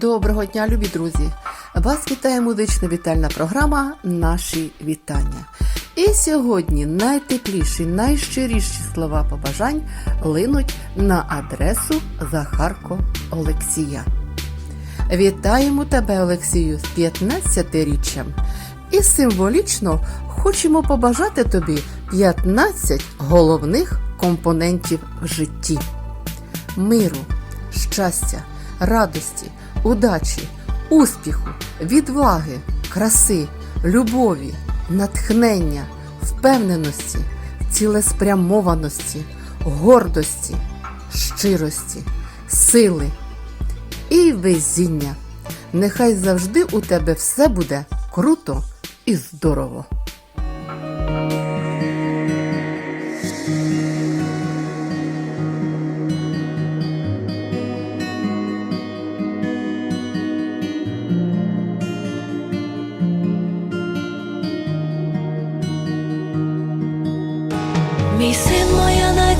Доброго дня, любі друзі! Вас вітає музична вітальна програма Наші вітання. І сьогодні найтепліші, найщиріші слова побажань линуть на адресу Захарко Олексія. Вітаємо тебе, Олексію, з 15-річчям. І символічно хочемо побажати тобі 15 головних компонентів в житті: миру, щастя, радості, удачі, успіху, відваги, краси, любові, натхнення, впевненості, цілеспрямованості, гордості, щирості, сили і везіння. Нехай завжди у тебе все буде круто і здорово.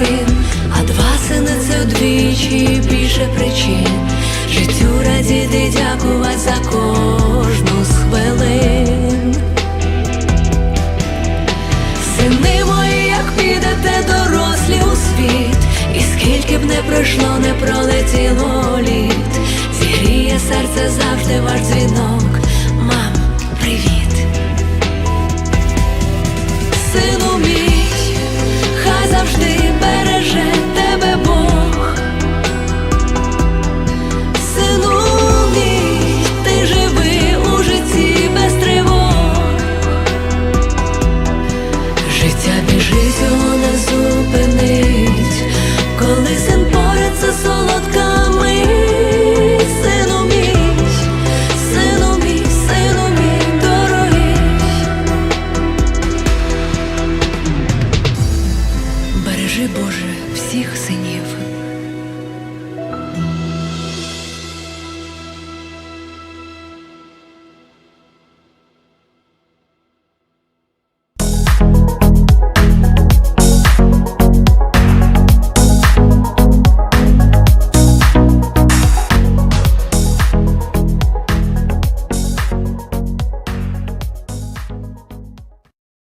син, а два сини це вдвічі більше причин. Життю радіти, дякувати за кожну Боже, всіх синів,